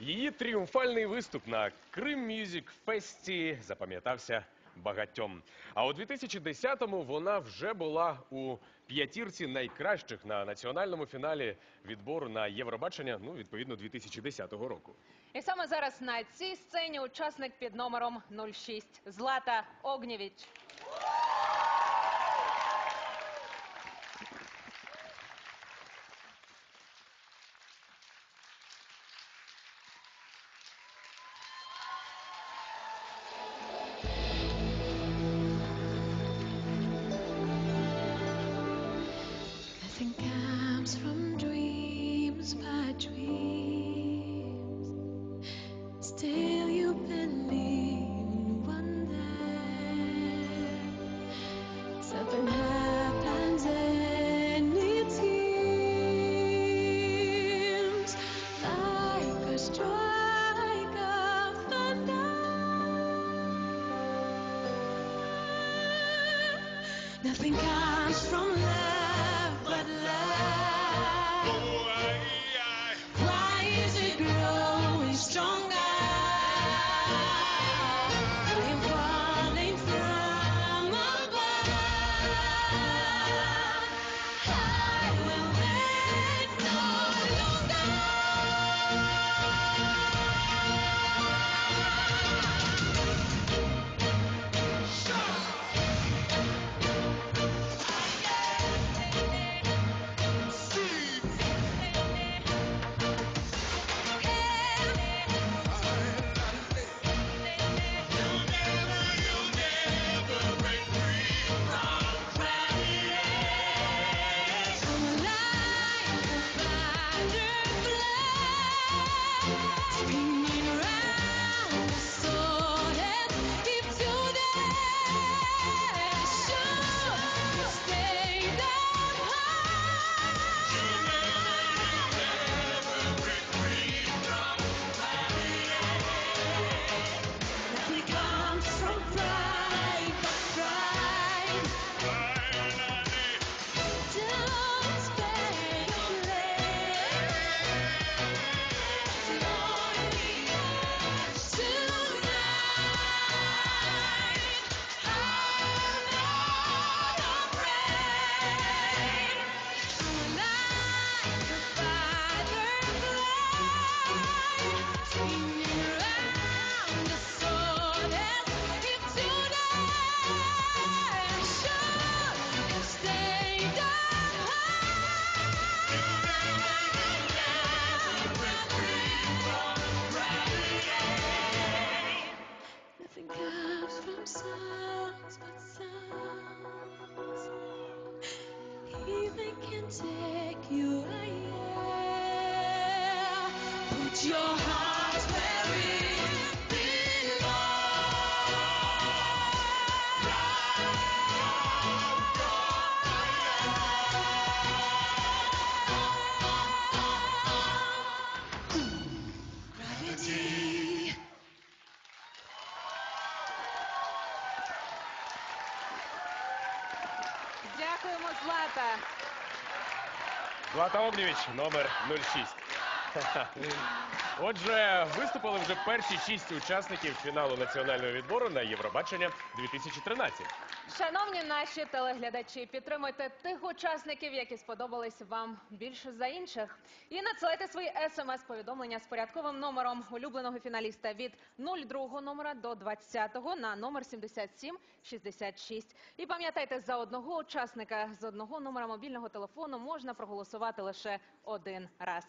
Її тріумфальний виступ на Крим Мюзик Фесті запам'ятався багатьом. А у 2010-му вона вже була у п'ятірці найкращих на національному фіналі відбору на Євробачення, ну відповідно 2010 року. І саме зараз на цій сцені учасник під номером 06 Злата Огнєвіч. Nothing comes from dreams but dreams. Still, you believe one day something happens and it seems like a strike of thunder. Nothing comes from love Thank you. Дякуємо, Злата. Злата Огнєвіч, номер 06. Отже, виступили вже перші шість учасників фіналу національного відбору на Євробачення 2013. Шановні наші телеглядачі, підтримуйте тих учасників, які сподобались вам більше за інших. І надсилайте свої смс-повідомлення з порядковим номером улюбленого фіналіста від 02 номера до 20 на номер 7766. І пам'ятайте, за одного учасника з одного номера мобільного телефону можна проголосувати лише один раз.